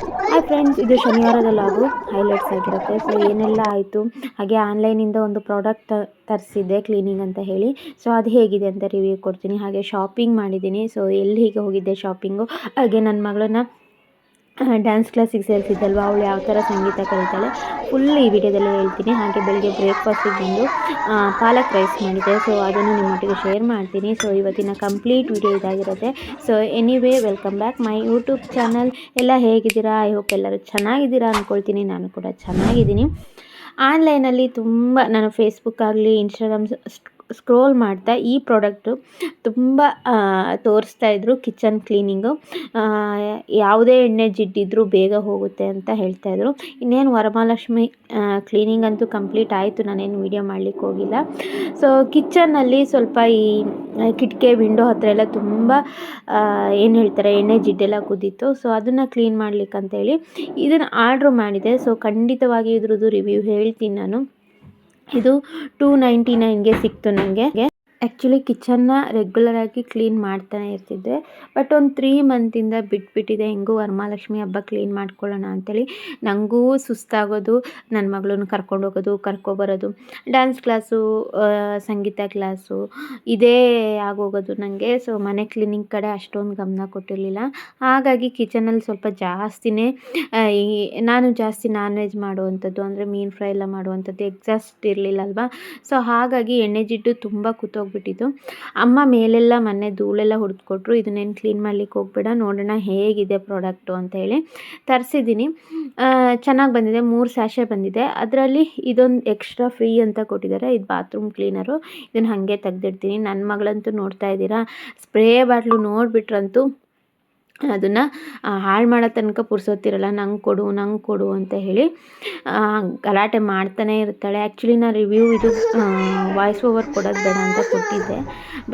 Hi friends, ಇದು ಶನಿವಾರದ ಅದು highlights ಆಗಿರುತ್ತೆ. ಸೊ ಏನೆಲ್ಲ ಆಯಿತು? ಹಾಗೆ ಆನ್ಲೈನಿಂದ ಒಂದು ಪ್ರಾಡಕ್ಟ್ ತರಿಸಿದ್ದೆ ಕ್ಲೀನಿಂಗ್ ಅಂತ ಹೇಳಿ. ಸೊ ಅದು ಹೇಗಿದೆ ಅಂತ ರಿವ್ಯೂ ಕೊಡ್ತೀನಿ. ಹಾಗೆ ಶಾಪಿಂಗ್ ಮಾಡಿದ್ದೀನಿ. ಸೊ ಎಲ್ಲಿ ಹೀಗೆ ಹೋಗಿದ್ದೆ ಶಾಪಿಂಗು ಹಾಗೆ ನನ್ನ ಮಗಳನ್ನ ಡ್ಯಾನ್ಸ್ ಕ್ಲಾಸಿಗೆ ಸೇರಿಸಿದ್ದಲ್ವ? ಅವಳು ಯಾವ ಥರ ಸಂಗೀತ ಕಲಿತಾಳೆ? ಫುಲ್ ಈ ವಿಡಿಯೋದಲ್ಲಿ ಹೇಳ್ತೀನಿ. ಹಾಗೆ ಬೆಳಗ್ಗೆ ಬ್ರೇಕ್ಫಾಸ್ಟಿಗೆ ಬಂದು ಪಾಲಕ್ ರೈಸ್ ಮಾಡಿದ್ದೆ ಸೊ ಅದನ್ನು ನಿಮ್ಮೊಟ್ಟಿಗೆ ಶೇರ್ ಮಾಡ್ತೀನಿ. ಸೊ ಇವತ್ತಿನ ಕಂಪ್ಲೀಟ್ ವಿಡಿಯೋ ಇದಾಗಿರುತ್ತೆ. So anyway welcome back my YouTube channel ಎಲ್ಲ ಹೇಗಿದ್ದೀರಾ? ಐ ಹೋಪ್ ಎಲ್ಲರೂ ಚೆನ್ನಾಗಿದ್ದೀರಾ ಅಂದ್ಕೊಳ್ತೀನಿ ನಾನು ಕೂಡ ಚೆನ್ನಾಗಿದ್ದೀನಿ. ಆನ್ಲೈನಲ್ಲಿ ತುಂಬ, ನಾನು ಫೇಸ್ಬುಕ್ ಆಗಲಿ ಇನ್ಸ್ಟಾಗ್ರಾಮ್ ಸ್ಕ್ರೋಲ್ ಮಾಡ್ತಾ ಈ ಪ್ರಾಡಕ್ಟು ತುಂಬ ತೋರಿಸ್ತಾ ಇದ್ರು ಕಿಚನ್ ಕ್ಲೀನಿಂಗು ಯಾವುದೇ ಎಣ್ಣೆ ಜಿಡ್ಡಿದ್ರೂ ಬೇಗ ಹೋಗುತ್ತೆ ಅಂತ ಹೇಳ್ತಾ ಇದ್ರು. ಇನ್ನೇನು ವರಮಹಾಲಕ್ಷ್ಮಿ ಕ್ಲೀನಿಂಗ್ ಅಂತೂ ಕಂಪ್ಲೀಟ್ ಆಯಿತು. ನಾನೇನು ವೀಡಿಯೋ ಮಾಡಲಿಕ್ಕೆ ಹೋಗಿಲ್ಲ. ಸೊ ಕಿಚನ್ನಲ್ಲಿ ಸ್ವಲ್ಪ ಈ ಕಿಟಕಿ, ವಿಂಡೋ ಹತ್ರ ಎಲ್ಲ ತುಂಬ ಏನು ಹೇಳ್ತಾರೆ, ಎಣ್ಣೆ ಜಿಡ್ಡೆಲ್ಲ ಕುದ್ದಿತ್ತು ಸೊ ಅದನ್ನು ಕ್ಲೀನ್ ಮಾಡಲಿಕ್ಕಂತೇಳಿ ಇದನ್ನು ಆರ್ಡ್ರ್ ಮಾಡಿದೆ. ಸೊ ಖಂಡಿತವಾಗಿ ಇದ್ರದ್ದು ರಿವ್ಯೂ ಹೇಳ್ತೀನಿ ನಾನು. ಇದು ಟೂ ನೈಂಟಿ ನೈನ್ಗೆ ಸಿಕ್ತು ನನಗೆ ಆ್ಯಕ್ಚುಲಿ ಕಿಚನ್ನ ರೆಗ್ಯುಲರಾಗಿ ಕ್ಲೀನ್ ಮಾಡ್ತಾನೆ ಇರ್ತಿದ್ದೆ. ಬಟ್ ಒಂದು ತ್ರೀ ಮಂತಿಂದ ಬಿಟ್ಬಿಟ್ಟಿದೆ. ಹೆಂಗೂ ವರಮಹಾಲಕ್ಷ್ಮಿ ಹಬ್ಬ ಕ್ಲೀನ್ ಮಾಡ್ಕೊಳ್ಳೋಣ ಅಂತೇಳಿ ನನಗೂ ಸುಸ್ತಾಗೋದು ನನ್ನ ಮಗಳನ್ನ ಕರ್ಕೊಂಡು ಹೋಗೋದು ಕರ್ಕೊಬರೋದು ಡ್ಯಾನ್ಸ್ ಕ್ಲಾಸು ಸಂಗೀತ ಕ್ಲಾಸು ಇದೇ ಆಗೋಗೋದು ನನಗೆ ಸೊ ಮನೆ ಕ್ಲೀನಿಂಗ್ ಕಡೆ ಅಷ್ಟೊಂದು ಗಮನ ಕೊಟ್ಟಿರಲಿಲ್ಲ. ಹಾಗಾಗಿ ಕಿಚನಲ್ಲಿ ಸ್ವಲ್ಪ ಜಾಸ್ತಿನೇ ನಾನು ಜಾಸ್ತಿ ನಾನ್ ವೆಜ್ ಮಾಡುವಂಥದ್ದು ಅಂದರೆ ಮೀನು ಫ್ರೈ ಎಲ್ಲ ಮಾಡುವಂಥದ್ದು ಎಕ್ಸಾಸ್ಟ್ ಇರಲಿಲ್ಲ ಅಲ್ವಾ ಸೊ ಹಾಗಾಗಿ ಎಣ್ಣೆ ಜಿಡ್ಡು ತುಂಬ ಕೂತೋಗ್ಬಿಟ್ಟಿತ್ತು ಅಮ್ಮ ಮೇಲೆಲ್ಲ ಮೊನ್ನೆ ಧೂಳೆಲ್ಲ ಹುಡ್ಕೊಟ್ರು. ಇದನ್ನೇನು ಕ್ಲೀನ್ ಮಾಡ್ಲಿಕ್ಕೆ ಹೋಗ್ಬೇಡ, ನೋಡೋಣ ಹೇಗಿದೆ ಪ್ರಾಡಕ್ಟು ಅಂತ ಹೇಳಿ ತರಿಸಿದ್ದೀನಿ. ಚೆನ್ನಾಗಿ ಬಂದಿದೆ, ಮೂರು ಸ್ಯಾಶೆ ಬಂದಿದೆ. ಅದರಲ್ಲಿ ಇದೊಂದು ಎಕ್ಸ್ಟ್ರಾ ಫ್ರೀ ಅಂತ ಕೊಟ್ಟಿದ್ದಾರೆ. ಇದು ಬಾತ್ರೂಮ್ ಕ್ಲೀನರು ಇದನ್ನು ಹಾಗೆ ತೆಗ್ದಿಡ್ತೀನಿ. ನನ್ನ ಮಗಳಂತೂ ನೋಡ್ತಾ ಇದ್ದೀರಾ? ಸ್ಪ್ರೇ ಬಾಟ್ಲು ನೋಡಿಬಿಟ್ರಂತೂ ಅದನ್ನು ಹಾಳು ಮಾಡೋ ತನಕ ಪುರ್ಸೋತಿರಲ್ಲ, ನಂಗೆ ಕೊಡು ನಂಗೆ ಕೊಡು ಅಂತ ಹೇಳಿ ಗಲಾಟೆ ಮಾಡ್ತಾನೆ ಇರ್ತಾಳೆ. ಆ್ಯಕ್ಚುಲಿ ನಾನು ರಿವ್ಯೂ ಇದು ವಾಯ್ಸ್ ಓವರ್ ಕೊಡೋದು ಬೇಡ ಅಂತ ಕೊಟ್ಟಿದ್ದೆ.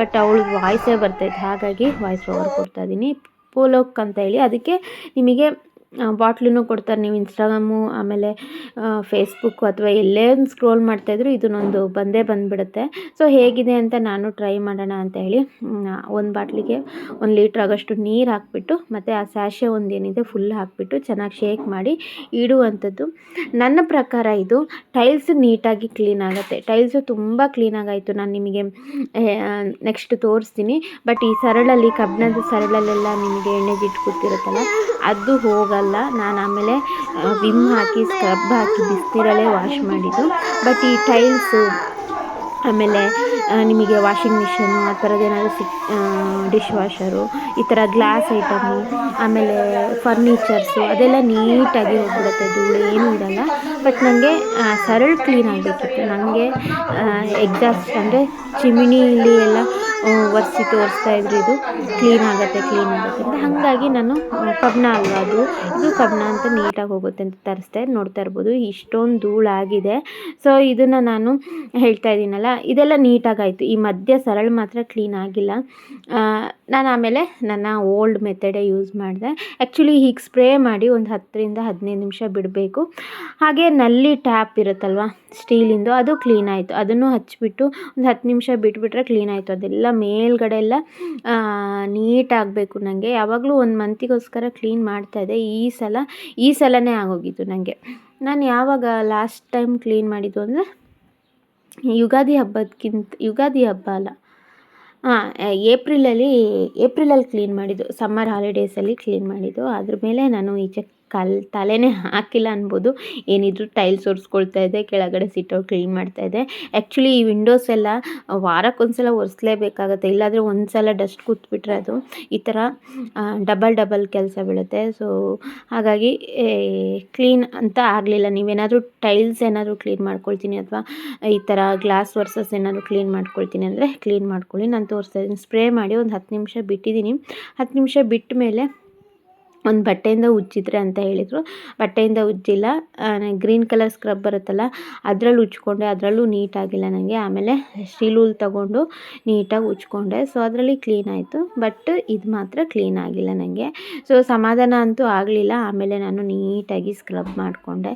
ಬಟ್ ಅವಳು ವಾಯ್ಸೇ ಬರ್ತೈತೆ. ಹಾಗಾಗಿ ವಾಯ್ಸ್ ಓವರ್ ಕೊಡ್ತಾ ಇದ್ದೀನಿ ಪೋಲೋಕ್ ಅಂತ ಹೇಳಿ. ಅದಕ್ಕೆ ನಿಮಗೆ ಬಾಟ್ಲೂ ಕೊಡ್ತಾರೆ ನೀವು ಇನ್ಸ್ಟಾಗ್ರಾಮು, ಆಮೇಲೆ ಫೇಸ್ಬುಕ್ಕು ಅಥವಾ ಎಲ್ಲೇ ಒಂದು ಸ್ಕ್ರೋಲ್ ಮಾಡ್ತಾಯಿದ್ರು ಇದನ್ನೊಂದು ಬಂದೇ ಬಂದುಬಿಡುತ್ತೆ. ಸೊ ಹೇಗಿದೆ ಅಂತ ನಾನು ಟ್ರೈ ಮಾಡೋಣ ಅಂತ ಹೇಳಿ ಒಂದು ಬಾಟ್ಲಿಗೆ ಒಂದು ಲೀಟ್ರ್ ಆಗೋಷ್ಟು ನೀರು ಹಾಕ್ಬಿಟ್ಟು, ಮತ್ತು ಆ ಸ್ಯಾಶೆ ಒಂದೇನಿದೆ ಫುಲ್ ಹಾಕ್ಬಿಟ್ಟು ಚೆನ್ನಾಗಿ ಶೇಕ್ ಮಾಡಿ ಇಡುವಂಥದ್ದು. ನನ್ನ ಪ್ರಕಾರ ಇದು ಟೈಲ್ಸ್ ನೀಟಾಗಿ ಕ್ಲೀನ್ ಆಗುತ್ತೆ. ಟೈಲ್ಸು ತುಂಬ ಕ್ಲೀನಾಗಾಯಿತು ನಾನು ನಿಮಗೆ ನೆಕ್ಸ್ಟ್ ತೋರಿಸ್ತೀನಿ. ಬಟ್ ಈ ಸರಳಲ್ಲಿ ಕಬ್ಬಿಣದ ಸರಳಲ್ಲೆಲ್ಲ ನಿಮಗೆ ಎಣ್ಣೆ ಕೂತಿರುತ್ತಲ್ಲ ಅದು ಹೋಗಲ್ಲ. ನಾನು ಆಮೇಲೆ ವಿಮ್ ಹಾಕಿ, ಸ್ಕ್ರಬ್ ಹಾಕಿ, ಬಿಸಿನೀರಲ್ಲೇ ವಾಶ್ ಮಾಡಿದ್ದು. ಬಟ್ ಈ ಟೈಲ್ಸು, ಆಮೇಲೆ ನಿಮಗೆ ವಾಷಿಂಗ್ ಮಿಷಿನು, ಆ ಥರದ್ದೇನಾದರೂ ಸಿಕ್ ಡಿಶ್ ವಾಷರು, ಈ ಥರ ಗ್ಲಾಸ್ ಐಟಮು, ಆಮೇಲೆ ಫರ್ನಿಚರ್ಸು ಅದೆಲ್ಲ ನೀಟಾಗಿ ಹೋಗ್ಬಿಡುತ್ತೆ. ಧೂಳು ಏನೂ ಇರಲ್ಲ. ಬಟ್ ನನಗೆ ಸರಳ ಕ್ಲೀನ್ ಆಗಬೇಕಿತ್ತು. ನನಗೆ ಎಕ್ಸಾಸ್ಟ್ ಅಂದರೆ ಚಿಮಿನಿಲಿ ಎಲ್ಲ ಒರೆಸಿ ತೋರಿಸ್ತಾ ಇದ್ರು, ಇದು ಕ್ಲೀನ್ ಆಗುತ್ತೆ ಕ್ಲೀನ್ ಆಗುತ್ತೆ ಅಂತ. ಹಾಗಾಗಿ ನಾನು ಕಬ್ಣ ಅಲ್ವಾ ಅದು? ಇದು ಕಬ್ಣ ಅಂತ ನೀಟಾಗಿ ಹೋಗುತ್ತೆ ಅಂತ ತರಿಸ್ದೆ ನೋಡ್ತಾ ಇರ್ಬೋದು. ಇಷ್ಟೊಂದು ಧೂಳಾಗಿದೆ ಸೊ ಇದನ್ನು ನಾನು ಹೇಳ್ತಾ ಇದ್ದೀನಲ್ಲ ಇದೆಲ್ಲ ನೀಟಾಗಾಯಿತು ಈ ಮಧ್ಯ ಸರಳ ಮಾತ್ರ ಕ್ಲೀನ್ ಆಗಿಲ್ಲ. ನಾನು ಆಮೇಲೆ ನನ್ನ ಓಲ್ಡ್ ಮೆಥಡೇ ಯೂಸ್ ಮಾಡಿದೆ. ಆ್ಯಕ್ಚುಲಿ ಹೀಗೆ ಸ್ಪ್ರೇ ಮಾಡಿ ಒಂದು ಹತ್ತರಿಂದ ಹದಿನೈದು ನಿಮಿಷ ಬಿಡಬೇಕು. ಹಾಗೆ ನಲ್ಲಿ ಟ್ಯಾಪ್ ಇರುತ್ತಲ್ವ ಸ್ಟೀಲಿಂದು ಅದು ಕ್ಲೀನ್ ಆಯಿತು. ಅದನ್ನು ಹಚ್ಚಿಬಿಟ್ಟು ಒಂದು ಹತ್ತು ನಿಮಿಷ ಬಿಟ್ಬಿಟ್ರೆ ಕ್ಲೀನ್ ಆಯಿತು. ಅದೆಲ್ಲ ಮೇಲ್ಗಡೆ ಎಲ್ಲ ನೀಟ್ ಆಗಬೇಕು ನನಗೆ ಯಾವಾಗಲೂ ಒಂದು ಮಂತಿಗೋಸ್ಕರ ಕ್ಲೀನ್ ಮಾಡ್ತಾಯಿದ್ದೆ ಈ ಸಲ, ಈ ಸಲನೇ ಆಗೋಗಿದ್ದು ನನಗೆ ನಾನು ಯಾವಾಗ ಲಾಸ್ಟ್ ಟೈಮ್ ಕ್ಲೀನ್ ಮಾಡಿದ್ದು ಅಂದರೆ, ಯುಗಾದಿ ಹಬ್ಬದಕ್ಕಿಂತ ಯುಗಾದಿ ಹಬ್ಬ ಅಲ್ಲ. ಹಾಂ ಏಪ್ರಿಲಲ್ಲಿ ಏಪ್ರಿಲಲ್ಲಿ ಕ್ಲೀನ್ ಮಾಡಿದ್ದು. ಸಮ್ಮರ್ ಹಾಲಿಡೇಸಲ್ಲಿ ಕ್ಲೀನ್ ಮಾಡಿದ್ದು. ಅದ್ರ ಮೇಲೆ ನಾನು ಈಚೆ ಕಲ್ ತಲೆನೇ ಹಾಕಿಲ್ಲ ಅನ್ಬೋದು. ಏನಿದ್ರು ಟೈಲ್ಸ್ ಒರೆಸ್ಕೊಳ್ತಾ ಇದೆ, ಕೆಳಗಡೆ ಸಿಟ್ಟು ಕ್ಲೀನ್ ಮಾಡ್ತಾ ಇದೆ. ಆ್ಯಕ್ಚುಲಿ ಈ ವಿಂಡೋಸ್ ಎಲ್ಲ ವಾರಕ್ಕೊಂದ್ಸಲ ಒರೆಸ್ಲೇಬೇಕಾಗತ್ತೆ. ಇಲ್ಲಾಂದರೆ ಒಂದು ಸಲ ಡಸ್ಟ್ ಕೂತ್ಬಿಟ್ರೆ ಅದು ಈ ಥರ ಡಬಲ್ ಡಬಲ್ ಕೆಲಸ ಬೀಳುತ್ತೆ. ಸೊ ಹಾಗಾಗಿ ಕ್ಲೀನ್ ಅಂತ ಆಗಲಿಲ್ಲ. ನೀವೇನಾದರೂ ಟೈಲ್ಸ್ ಏನಾದರೂ ಕ್ಲೀನ್ ಮಾಡ್ಕೊಳ್ತೀನಿ ಅಥವಾ ಈ ಥರ ಗ್ಲಾಸ್ ವರ್ಸಸ್ ಏನಾದರೂ ಕ್ಲೀನ್ ಮಾಡ್ಕೊಳ್ತೀನಿ ಅಂದರೆ ಕ್ಲೀನ್ ಮಾಡ್ಕೊಳ್ಳಿ. ನಾನು ತೋರಿಸ್ತಾ ಇದ್ದೀನಿ. ಸ್ಪ್ರೇ ಮಾಡಿ ಒಂದು ಹತ್ತು ನಿಮಿಷ ಬಿಟ್ಟಿದ್ದೀನಿ. ಹತ್ತು ನಿಮಿಷ ಬಿಟ್ಟ ಮೇಲೆ ಒಂದು ಬಟ್ಟೆಯಿಂದ ಉಜ್ಜಿದ್ರೆ ಅಂತ ಹೇಳಿದರು. ಬಟ್ಟೆಯಿಂದ ಉಜ್ಜಿಲ್ಲ. ಗ್ರೀನ್ ಕಲರ್ ಸ್ಕ್ರಬ್ ಬರುತ್ತಲ್ಲ, ಅದರಲ್ಲಿ ಉಜ್ಕೊಂಡೆ, ಅದರಲ್ಲೂ ನೀಟಾಗಿಲ್ಲ ನನಗೆ ಆಮೇಲೆ ಸ್ಟೀಲ್ ಉಲ್ ತಗೊಂಡು ನೀಟಾಗಿ ಉಜ್ಕೊಂಡೆ. ಸೊ ಅದರಲ್ಲಿ ಕ್ಲೀನ್ ಆಯಿತು. ಬಟ್ ಇದು ಮಾತ್ರ ಕ್ಲೀನ್ ಆಗಿಲ್ಲ ನನಗೆ ಸೊ ಸಮಾಧಾನ ಅಂತೂ ಆಗಲಿಲ್ಲ. ಆಮೇಲೆ ನಾನು ನೀಟಾಗಿ ಸ್ಕ್ರಬ್ ಮಾಡಿಕೊಂಡೆ.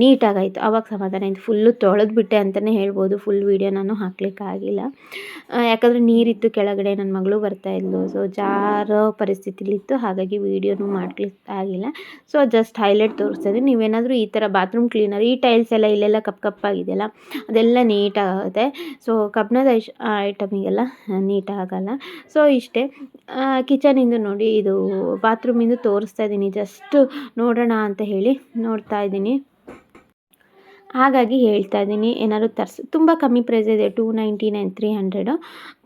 ನೀಟಾಗಾಯಿತು. ಆವಾಗ ಸಮಾಧಾನ ಆಯಿತು. ಫುಲ್ಲು ತೊಳೆದ್ಬಿಟ್ಟೆ ಅಂತಲೇ ಹೇಳ್ಬೋದು. ಫುಲ್ ವೀಡಿಯೋ ನಾನು ಹಾಕ್ಲಿಕ್ಕಾಗಿಲ್ಲ. ಯಾಕಂದರೆ ನೀರಿತ್ತು ಕೆಳಗಡೆ. ನನ್ನ ಮಗಳು ಬರ್ತಾಯಿದ್ಲು ಸೊ ಜಾರೋ ಪರಿಸ್ಥಿತಿಲಿತ್ತು. ಹಾಗಾಗಿ ವೀಡಿಯೋ ವೀಡಿಯೋನು ಆಗಿಲ್ಲ. ಸೊ ಜಸ್ಟ್ ಹೈಲೈಟ್ ತೋರಿಸ್ತಾ ನೀವೇನಾದರೂ ಈ ಥರ ಬಾತ್ರೂಮ್ ಕ್ಲೀನರ್ ಈ ಟೈಲ್ಸ್ ಎಲ್ಲ ಇಲ್ಲೆಲ್ಲ ಕಪ್ ಕಪ್ಪಾಗಿದೆಯಲ್ಲ, ಅದೆಲ್ಲ ನೀಟಾಗುತ್ತೆ ಸೊ ಕಬ್ಬಿಣದ ಐಟಮಿಗೆಲ್ಲ ನೀಟಾಗಲ್ಲ ಸೊ ಇಷ್ಟೇ. ಕಿಚನಿಂದು ನೋಡಿ ಇದು ಬಾತ್ರೂಮಿಂದು ತೋರಿಸ್ತಾ ಇದ್ದೀನಿ. ಜಸ್ಟ್ ನೋಡೋಣ ಅಂತ ಹೇಳಿ ನೋಡ್ತಾ ಇದ್ದೀನಿ. ಹಾಗಾಗಿ ಹೇಳ್ತಾ ಇದ್ದೀನಿ, ಏನಾದ್ರು ತರ್ಸಿ, ತುಂಬ ಕಮ್ಮಿ ಪ್ರೈಸ್ ಇದೆ two ninety nine three hundred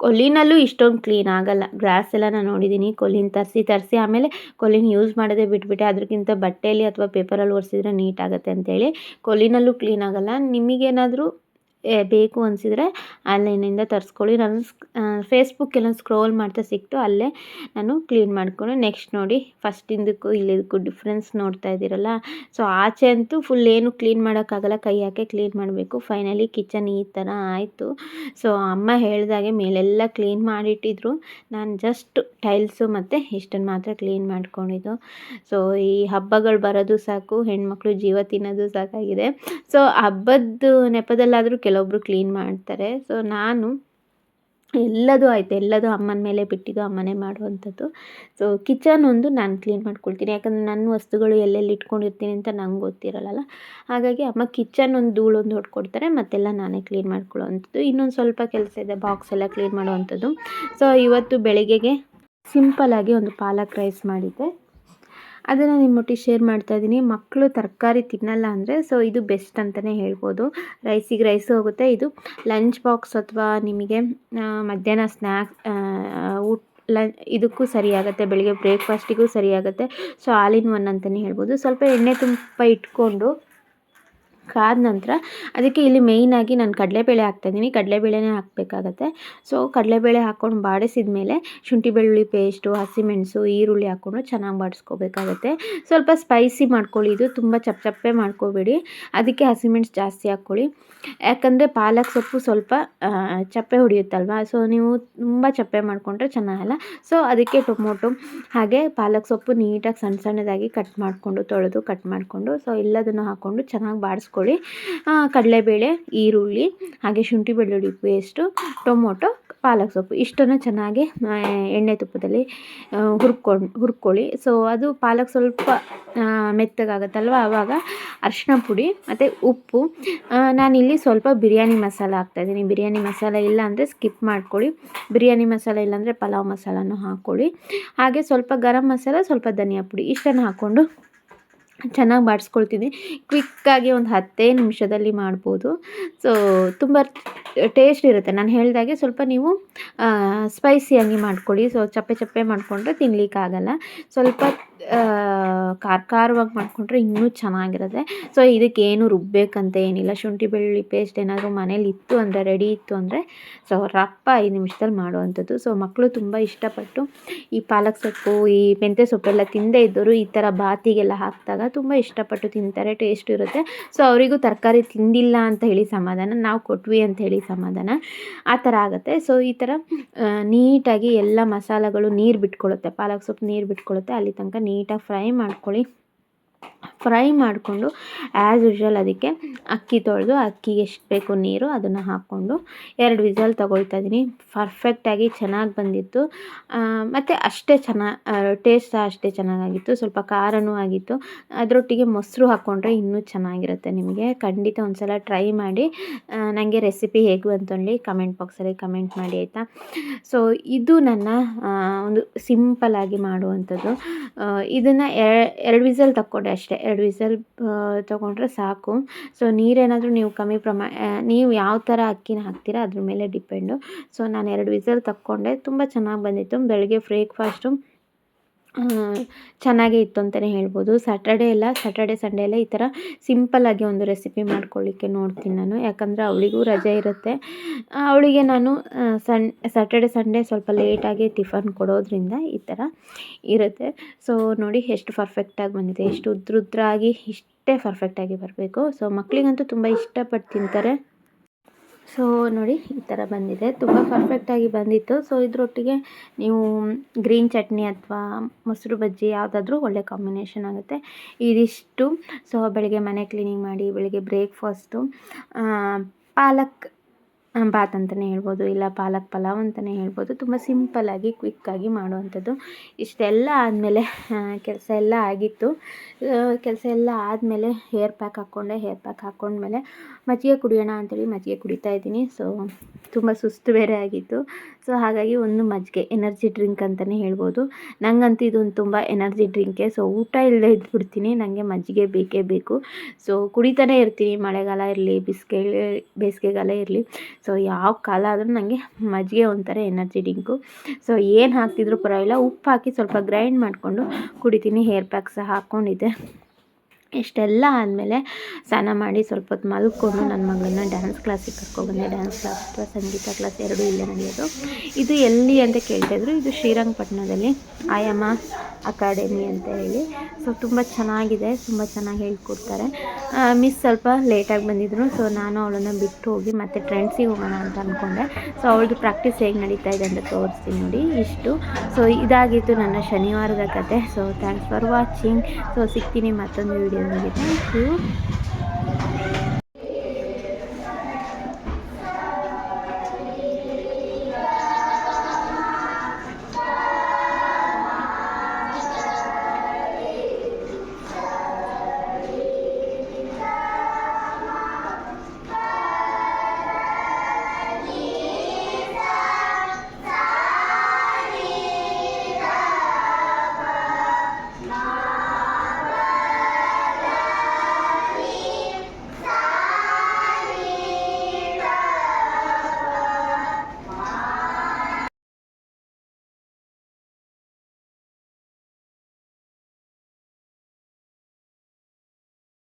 ಕೊಲ್ಲಿನಲ್ಲೂ ಇಷ್ಟೊಂದು ಕ್ಲೀನ್ ಆಗಲ್ಲ. ಗ್ರಾಸ್ ಎಲ್ಲ ನಾನು ನೋಡಿದ್ದೀನಿ, ಕೊಲ್ಲಿನ ತರಿಸಿ ತರಿಸಿ ಆಮೇಲೆ ಕೊಲ್ಲಿನ ಯೂಸ್ ಮಾಡೋದೇ ಬಿಟ್ಬಿಟ್ಟೆ. ಅದಕ್ಕಿಂತ ಬಟ್ಟೆಯಲ್ಲಿ ಅಥವಾ ಪೇಪರಲ್ಲಿ ಒರೆಸಿದ್ರೆ ನೀಟಾಗುತ್ತೆ ಅಂತೇಳಿ ಕೊಲ್ಲಿನಲ್ಲೂ ಕ್ಲೀನ್ ಆಗಲ್ಲ. ನಿಮಗೇನಾದರೂ ಬೇಕು ಅನಿಸಿದರೆ ಆನ್ಲೈನಿಂದ ತರಿಸ್ಕೊಳ್ಳಿ. ನಾನು ಫೇಸ್ಬುಕ್ಕೆಲ್ಲ ಸ್ಕ್ರೋಲ್ ಮಾಡ್ತಾ ಸಿಕ್ತು. ಅಲ್ಲೇ ನಾನು ಕ್ಲೀನ್ ಮಾಡಿಕೊಂಡು ನೆಕ್ಸ್ಟ್ ನೋಡಿ ಫಸ್ಟಿಂದಕ್ಕೂ ಇಲ್ಲಿದಕ್ಕೂ ಡಿಫ್ರೆನ್ಸ್ ನೋಡ್ತಾ ಇದ್ದೀರಲ್ಲ. ಸೊ ಆಚೆ ಅಂತೂ ಫುಲ್ ಏನು ಕ್ಲೀನ್ ಮಾಡೋಕ್ಕಾಗಲ್ಲ. ಕೈ ಹಾಕಿ ಕ್ಲೀನ್ ಮಾಡಬೇಕು. ಫೈನಲಿ ಕಿಚನ್ ಈ ಥರ ಆಯಿತು. ಸೊ ಅಮ್ಮ ಹೇಳಿದಾಗೆ ಮೇಲೆಲ್ಲ ಕ್ಲೀನ್ ಮಾಡಿಟ್ಟಿದ್ರು. ನಾನು ಜಸ್ಟ್ ಟೈಲ್ಸು ಮತ್ತು ಇಷ್ಟನ್ನು ಮಾತ್ರ ಕ್ಲೀನ್ ಮಾಡ್ಕೊಂಡಿದ್ದು. ಸೊ, ಈ ಹಬ್ಬಗಳು ಬರೋದು ಸಾಕು, ಹೆಣ್ಮಕ್ಳು ಜೀವ ತಿನ್ನೋದು ಸಾಕಾಗಿದೆ. ಸೊ ಹಬ್ಬದ ನೆಪದಲ್ಲಾದರೂ ಕೆಲವೊಬ್ಬರು ಕ್ಲೀನ್ ಮಾಡ್ತಾರೆ. ಸೊ, ನಾನು ಎಲ್ಲದು ಆಯಿತು, ಎಲ್ಲದೂ ಅಮ್ಮನ ಮೇಲೆ ಬಿಟ್ಟಿದ್ದು ಅಮ್ಮನೇ ಮಾಡುವಂಥದ್ದು. ಸೊ, ಕಿಚನ್ ಒಂದು ನಾನು ಕ್ಲೀನ್ ಮಾಡ್ಕೊಳ್ತೀನಿ. ಯಾಕಂದರೆ ನನ್ನ ವಸ್ತುಗಳು ಎಲ್ಲೆಲ್ಲಿ ಇಟ್ಕೊಂಡಿರ್ತೀನಿ ಅಂತ ನಂಗೆ ಗೊತ್ತಿರಲ್ಲ ಹಾಗಾಗಿ ಅಮ್ಮ ಕಿಚನ್ ಒಂದು ಧೂಳು ಒಂದು ಹೊಡ್ಕೊಡ್ತಾರೆ, ಮತ್ತೆಲ್ಲ ನಾನೇ ಕ್ಲೀನ್ ಮಾಡ್ಕೊಳ್ಳೋವಂಥದ್ದು. ಇನ್ನೊಂದು ಸ್ವಲ್ಪ ಕೆಲಸ ಇದೆ, ಬಾಕ್ಸ್ ಎಲ್ಲ ಕ್ಲೀನ್ ಮಾಡುವಂಥದ್ದು. ಸೊ, ಇವತ್ತು ಬೆಳಿಗ್ಗೆಗೆ ಸಿಂಪಲ್ಲಾಗಿ ಒಂದು ಪಾಲಕ್ ರೈಸ್ ಮಾಡಿದ್ದೆ. ಅದನ್ನು ನಿಮ್ಮೊಟ್ಟಿಗೆ ಶೇರ್ ಮಾಡ್ತಾ ಇದ್ದೀನಿ ಮಕ್ಕಳು ತರಕಾರಿ ತಿನ್ನಲ್ಲ ಅಂದರೆ ಸೊ ಇದು ಬೆಸ್ಟ್ ಅಂತಲೇ ಹೇಳ್ಬೋದು. ರೈಸಿಗೆ ರೈಸು ಹೋಗುತ್ತೆ. ಇದು ಲಂಚ್ ಬಾಕ್ಸ್ ಅಥವಾ ನಿಮಗೆ ಮಧ್ಯಾಹ್ನ ಸ್ನ್ಯಾಕ್ಸ್ ಊಟ ಲ ಇದಕ್ಕೂ ಸರಿಯಾಗುತ್ತೆ. ಬೆಳಿಗ್ಗೆ ಬ್ರೇಕ್ಫಾಸ್ಟಿಗೂ ಸರಿಯಾಗುತ್ತೆ. ಸೊ ಆಲ್ ಇನ್ ಒನ್ ಅಂತಲೇ ಹೇಳ್ಬೋದು. ಸ್ವಲ್ಪ ಎಣ್ಣೆ ತುಪ್ಪ ಇಟ್ಕೊಂಡು ಕಾದ ನಂತರ ಅದಕ್ಕೆ ಇಲ್ಲಿ ಮೇಯ್ನಾಗಿ ನಾನು ಕಡಲೆಬೇಳೆ ಹಾಕ್ತಾಯಿದ್ದೀನಿ. ಕಡಲೆಬೇಳೆನೇ ಹಾಕಬೇಕಾಗತ್ತೆ. ಸೊ ಕಡಲೆಬೇಳೆ ಹಾಕ್ಕೊಂಡು ಬಾಡಿಸಿದ ಮೇಲೆ ಶುಂಠಿ ಬೆಳ್ಳುಳ್ಳಿ ಪೇಸ್ಟು ಹಸಿಮೆಣಸು, ಈರುಳ್ಳಿ ಹಾಕ್ಕೊಂಡು ಚೆನ್ನಾಗಿ ಬಾಡಿಸ್ಕೋಬೇಕಾಗತ್ತೆ. ಸ್ವಲ್ಪ ಸ್ಪೈಸಿ ಮಾಡ್ಕೊಳ್ಳಿ. ಇದು ತುಂಬ ಚಪ್ ಚಪ್ಪೆ ಮಾಡ್ಕೋಬೇಡಿ. ಅದಕ್ಕೆ ಹಸಿಮೆಣಸು ಜಾಸ್ತಿ ಹಾಕ್ಕೊಳ್ಳಿ. ಯಾಕಂದರೆ ಪಾಲಕ್ ಸೊಪ್ಪು ಸ್ವಲ್ಪ ಚಪ್ಪೆ ಹೊಡಿಯುತ್ತಲ್ವ? ಸೊ ನೀವು ತುಂಬ ಚಪ್ಪೆ ಮಾಡಿಕೊಂಡ್ರೆ ಚೆನ್ನಾಗಲ್ಲ. ಸೊ ಅದಕ್ಕೆ ಟೊಮೊಟೊ, ಹಾಗೆ ಪಾಲಕ್ ಸೊಪ್ಪು ನೀಟಾಗಿ ಸಣ್ಣ ಸಣ್ಣದಾಗಿ ಕಟ್ ಮಾಡಿಕೊಂಡು ತೊಳೆದು ಕಟ್ ಮಾಡಿಕೊಂಡು ಸೊ ಎಲ್ಲದನ್ನು ಹಾಕ್ಕೊಂಡು ಚೆನ್ನಾಗಿ ಬಾಡಿಸ್ಕೊಳ್ಳಿ ಕಡಲೆಬೇಳೆ, ಈರುಳ್ಳಿ, ಹಾಗೆ ಶುಂಠಿ ಬೆಳ್ಳುಳ್ಳಿ ಪೇಸ್ಟು ಟೊಮೊಟೊ, ಪಾಲಕ್ ಸೊಪ್ಪು ಇಷ್ಟನ್ನು ಚೆನ್ನಾಗಿ ಎಣ್ಣೆ ತುಪ್ಪದಲ್ಲಿ ಹುರ್ಕೊಂಡು, ಹುರ್ಕೊಳ್ಳಿ. ಸೊ ಅದು ಪಾಲಕ್ ಸ್ವಲ್ಪ ಮೆತ್ತಗಾಗತ್ತಲ್ವ? ಆವಾಗ ಅರಿಶಿನ ಪುಡಿ, ಮತ್ತು ಉಪ್ಪು. ನಾನಿಲ್ಲಿ ಸ್ವಲ್ಪ ಬಿರಿಯಾನಿ ಮಸಾಲ ಹಾಕ್ತಾಯಿದ್ದೀನಿ ಬಿರಿಯಾನಿ ಮಸಾಲ ಇಲ್ಲ ಅಂದರೆ ಸ್ಕಿಪ್ ಮಾಡ್ಕೊಳ್ಳಿ. ಬಿರಿಯಾನಿ ಮಸಾಲ ಇಲ್ಲಾಂದರೆ ಪಲಾವ್ ಮಸಾಲನೂ ಹಾಕ್ಕೊಳ್ಳಿ. ಹಾಗೆ ಸ್ವಲ್ಪ ಗರಂ ಮಸಾಲ, ಸ್ವಲ್ಪ ಧನಿಯಾ ಪುಡಿ ಇಷ್ಟನ್ನು ಹಾಕ್ಕೊಂಡು ಚೆನ್ನಾಗಿ ಬಾಡಿಸ್ಕೊಳ್ತೀನಿ ಕ್ವಿಕ್ಕಾಗಿ ಒಂದು ಹತ್ತೇ ನಿಮಿಷದಲ್ಲಿ ಮಾಡ್ಬೋದು. ಸೊ ತುಂಬ ಟೇಸ್ಟ್ ಇರುತ್ತೆ. ನಾನು ಹೇಳಿದಾಗೆ ಸ್ವಲ್ಪ ನೀವು ಸ್ಪೈಸಿಯಾಗಿ ಮಾಡ್ಕೊಳ್ಳಿ. ಸೊ ಚಪ್ಪೆ ಚಪ್ಪೆ ಮಾಡಿಕೊಂಡ್ರೆ ತಿನ್ನಲಿಕ್ಕಾಗಲ್ಲ ಸ್ವಲ್ಪ ಖಾರ ಖಾರವಾಗಿ ಮಾಡಿಕೊಂಡ್ರೆ ಇನ್ನೂ ಚೆನ್ನಾಗಿರುತ್ತೆ. ಸೊ ಇದಕ್ಕೇನು ರುಬ್ಬೇಕಂತ ಏನಿಲ್ಲ. ಶುಂಠಿ, ಬೆಳ್ಳುಳ್ಳಿ ಪೇಸ್ಟ್ ಏನಾದರೂ ಮನೇಲಿ ಇತ್ತು ಅಂದರೆ ರೆಡಿ ಇತ್ತು ಅಂದರೆ ಸೊ ರಪ್ಪ ಐದು ನಿಮಿಷದಲ್ಲಿ ಮಾಡುವಂಥದ್ದು. ಸೊ ಮಕ್ಕಳು ತುಂಬ ಇಷ್ಟಪಟ್ಟು ಈ ಪಾಲಕ್ ಸೊಪ್ಪು, ಈ ಮೆಂತ್ಯ ಸೊಪ್ಪೆಲ್ಲ ತಿಂದೇ ಇದ್ದವರು ಈ ಥರ ಬಾತಿಗೆಲ್ಲ ಹಾಕಿದಾಗ ತುಂಬ ಇಷ್ಟಪಟ್ಟು ತಿಂತಾರೆ, ಟೇಸ್ಟ್ ಇರುತ್ತೆ. ಸೊ ಅವರಿಗೂ ತರಕಾರಿ ತಿಂದಿಲ್ಲ ಅಂತ ಹೇಳಿ ಸಮಾಧಾನ, ನಾವು ಕೊಟ್ವಿ ಅಂತ ಹೇಳಿ ಸಮಾಧಾನ. ಆ ಥರ ಆಗುತ್ತೆ. ಸೊ ಈ ಥರ ನೀಟಾಗಿ ಎಲ್ಲ ಮಸಾಲೆಗಳು ನೀರು ಬಿಟ್ಕೊಳ್ಳುತ್ತೆ. ಪಾಲಕ್ ಸೊಪ್ಪು ನೀರು ಬಿಟ್ಕೊಳ್ಳುತ್ತೆ. ಅಲ್ಲಿ ತನಕ ನೀಟಾಗಿ ಫ್ರೈ ಮಾಡ್ಕೊಳ್ಳಿ. ಫ್ರೈ ಮಾಡಿಕೊಂಡು ಆ್ಯಸ್ ಯೂಶ್ವಲ್ ಅದಕ್ಕೆ ಅಕ್ಕಿ ತೊಳೆದು, ಅಕ್ಕಿಗೆ ಎಷ್ಟು ಬೇಕು ನೀರು ಅದನ್ನು ಹಾಕ್ಕೊಂಡು, ಎರಡು ವಿಸಲ್ ತೊಗೊಳ್ತಾ ಇದ್ದೀನಿ. ಪರ್ಫೆಕ್ಟಾಗಿ ಚೆನ್ನಾಗಿ ಬಂದಿತ್ತು. ಮತ್ತು ಅಷ್ಟೇ ಚೆನ್ನಾಗಿ ಟೇಸ್ಟ್ ಅಷ್ಟೇ ಚೆನ್ನಾಗಾಗಿತ್ತು. ಸ್ವಲ್ಪ ಖಾರನೂ ಆಗಿತ್ತು. ಅದರೊಟ್ಟಿಗೆ ಮೊಸರು ಹಾಕ್ಕೊಂಡ್ರೆ ಇನ್ನೂ ಚೆನ್ನಾಗಿರುತ್ತೆ ನಿಮಗೆ. ಖಂಡಿತ ಒಂದು ಸಲ ಟ್ರೈ ಮಾಡಿ ನನಗೆ ರೆಸಿಪಿ ಹೇಗೆ ಅಂತಂದು ಕಮೆಂಟ್ ಬಾಕ್ಸಲ್ಲಿ ಕಮೆಂಟ್ ಮಾಡಿ, ಆಯಿತಾ? ಸೊ ಇದು ನನ್ನ ಒಂದು ಸಿಂಪಲ್ಲಾಗಿ ಮಾಡುವಂಥದ್ದು. ಇದನ್ನು ಎರಡು ವಿಸಲ್ ತಕ್ಕೊಂಡೆ ಅಷ್ಟೇ. ಎರಡು ವಿಸಲ್ ತೊಗೊಂಡ್ರೆ ಸಾಕು. ಸೊ ನೀರೇನಾದರೂ ನೀವು ಕಮ್ಮಿ ಪ್ರಮಾ ನೀವು ಯಾವ ಥರ ಅಕ್ಕಿನ ಹಾಕ್ತೀರಾ ಅದ್ರ ಮೇಲೆ ಡಿಪೆಂಡು. ಸೊ ನಾನು ಎರಡು ವಿಸಲ್ ತಕ್ಕೊಂಡೆ. ತುಂಬ ಚೆನ್ನಾಗಿ ಬಂದಿತ್ತು. ಬೆಳಗ್ಗೆ ಬ್ರೇಕ್ಫಾಸ್ಟು ಚೆನ್ನಾಗೇ ಇತ್ತು ಅಂತಲೇ ಹೇಳ್ಬೋದು. ಸ್ಯಾಟರ್ಡೇ ಎಲ್ಲ ಸ್ಯಾಟರ್ಡೇ ಸಂಡೇ ಎಲ್ಲ ಈ ಥರ ಸಿಂಪಲ್ಲಾಗಿ ಒಂದು ರೆಸಿಪಿ ಮಾಡ್ಕೊಳ್ಳಿಕ್ಕೆ ನೋಡ್ತೀನಿ ನಾನು. ಯಾಕಂದರೆ ಅವಳಿಗೂ ರಜೆ ಇರುತ್ತೆ. ಅವಳಿಗೆ ನಾನು ಸನ್ ಸ್ಯಾಟರ್ಡೇ ಸಂಡೇ ಸ್ವಲ್ಪ ಲೇಟಾಗಿ ಟಿಫನ್ ಕೊಡೋದ್ರಿಂದ ಈ ಥರ ಇರುತ್ತೆ. ಸೊ ನೋಡಿ ಎಷ್ಟು ಪರ್ಫೆಕ್ಟಾಗಿ ಬಂದಿದೆ. ಎಷ್ಟು ಉದ್ರುದ್ರಾಗಿ ಇಷ್ಟೇ ಪರ್ಫೆಕ್ಟಾಗಿ ಬರಬೇಕು. ಸೊ ಮಕ್ಕಳಿಗಂತೂ ತುಂಬ ಇಷ್ಟಪಟ್ಟು ತಿಂತಾರೆ. ಸೊ ನೋಡಿ, ಈ ಥರ ಬಂದಿದೆ. ತುಂಬ ಪರ್ಫೆಕ್ಟಾಗಿ ಬಂದಿತ್ತು. ಸೊ ಇದರೊಟ್ಟಿಗೆ ನೀವು ಗ್ರೀನ್ ಚಟ್ನಿ ಅಥವಾ ಮೊಸರು ಬಜ್ಜಿ ಯಾವುದಾದ್ರೂ ಒಳ್ಳೆ ಕಾಂಬಿನೇಷನ್ ಆಗುತ್ತೆ. ಇದಿಷ್ಟು. ಸೊ ಬೆಳಗ್ಗೆ ಮನೆ ಕ್ಲೀನಿಂಗ್ ಮಾಡಿ, ಬೆಳಗ್ಗೆ ಬ್ರೇಕ್ಫಾಸ್ಟು ಪಾಲಕ್ ಬಾತ್ ಅಂತಲೇ ಹೇಳ್ಬೋದು, ಇಲ್ಲ ಪಾಲಕ್ ಪಲಾವ್ ಅಂತಲೇ ಹೇಳ್ಬೋದು. ತುಂಬ ಸಿಂಪಲ್ಲಾಗಿ ಕ್ವಿಕ್ಕಾಗಿ ಮಾಡುವಂಥದ್ದು. ಇಷ್ಟೆಲ್ಲ ಆದಮೇಲೆ ಕೆಲಸ ಎಲ್ಲ ಆಗಿತ್ತು. ಕೆಲಸ ಎಲ್ಲ ಆದಮೇಲೆ ಹೇರ್ ಪ್ಯಾಕ್ ಹಾಕ್ಕೊಂಡೆ ಹೇರ್ ಪ್ಯಾಕ್ ಹಾಕ್ಕೊಂಡ್ಮೇಲೆ ಮಜ್ಜಿಗೆ ಕುಡಿಯೋಣ ಅಂತೇಳಿ ಮಜ್ಜಿಗೆ ಕುಡಿತಾ ಇದ್ದೀನಿ. ಸೊ ತುಂಬ ಸುಸ್ತು ಬೇರೆ ಆಗಿತ್ತು. ಸೊ ಹಾಗಾಗಿ ಒಂದು ಮಜ್ಜಿಗೆ ಎನರ್ಜಿ ಡ್ರಿಂಕ್ ಅಂತಲೇ ಹೇಳ್ಬೋದು. ನನಗಂತೂ ಇದೊಂದು ತುಂಬ ಎನರ್ಜಿ ಡ್ರಿಂಕೆ ಸೊ ಊಟ ಇಲ್ಲದೆ ಇದ್ಬಿಡ್ತೀನಿ. ನನಗೆ ಮಜ್ಜಿಗೆ ಬೇಕೇ ಬೇಕು. ಸೊ ಕುಡಿತಾನೇ ಇರ್ತೀನಿ. ಮಳೆಗಾಲ ಇರಲಿ ಬಿಸಿಗೆ ಬೇಸಿಗೆಗಾಲ ಇರಲಿ. ಸೊ ಯಾವ ಕಾಲ ಆದರೂ ನನಗೆ ಮಜ್ಜಿಗೆ ಒಂಥರ ಎನರ್ಜಿ ಡ್ರಿಂಕು ಸೊ ಏನು ಹಾಕ್ತಿದ್ರು ಪರವಾಗಿಲ್ಲ. ಉಪ್ಪು ಹಾಕಿ ಸ್ವಲ್ಪ ಗ್ರೈಂಡ್ ಮಾಡಿಕೊಂಡು ಕುಡಿತೀನಿ. ಹೇರ್ ಪ್ಯಾಕ್ ಸಹ ಹಾಕ್ಕೊಂಡಿದ್ದೆ ಇಷ್ಟೆಲ್ಲ ಆದಮೇಲೆ ಸ್ನಾನ ಮಾಡಿ ಸ್ವಲ್ಪ ಹೊತ್ತು ಮಲ್ಕೊಂಡು ನನ್ನ ಮಗಳನ್ನ ಡ್ಯಾನ್ಸ್ ಕ್ಲಾಸಿಗೆ ಕರ್ಕೊಬಂದೆ ಡ್ಯಾನ್ಸ್ ಕ್ಲಾಸ್ ಅಥವಾ ಸಂಗೀತ ಕ್ಲಾಸ್ ಎರಡೂ ಇಲ್ಲೇ ನಡೆಯೋದು. ಇದು ಎಲ್ಲಿ ಅಂತ ಕೇಳ್ತಾಯಿದ್ರು ಇದು ಶ್ರೀರಂಗಪಟ್ಟಣದಲ್ಲಿ ಆಯಮ್ಮ ಅಕಾಡೆಮಿ ಅಂತ ಹೇಳಿ. ಸೊ ತುಂಬ ಚೆನ್ನಾಗಿದೆ, ತುಂಬ ಚೆನ್ನಾಗಿ ಹೇಳ್ಕೊಡ್ತಾರೆ. ಮಿಸ್ ಸ್ವಲ್ಪ ಲೇಟಾಗಿ ಬಂದಿದ್ರು. ಸೊ ನಾನು ಅವಳನ್ನು ಬಿಟ್ಟು ಹೋಗಿ ಮತ್ತೆ ಟ್ರೆಂಡ್ಸಿಗೆ ಹೋಗೋಣ ಅಂತ ಅಂದ್ಕೊಂಡೆ ಸೊ ಅವಳದು ಪ್ರಾಕ್ಟೀಸ್ ಹೇಗೆ ನಡೀತಾ ಇದೆ ಅಂತ ತೋರಿಸ್ತೀನಿ ನೋಡಿ ಇಷ್ಟು. ಸೊ ಇದಾಗಿತ್ತು ನನ್ನ ಶನಿವಾರದ ಕತೆ. So thanks for watching so ಸಿಗ್ತೀನಿ ಮತ್ತೊಂದು Kendinize iyi bakın.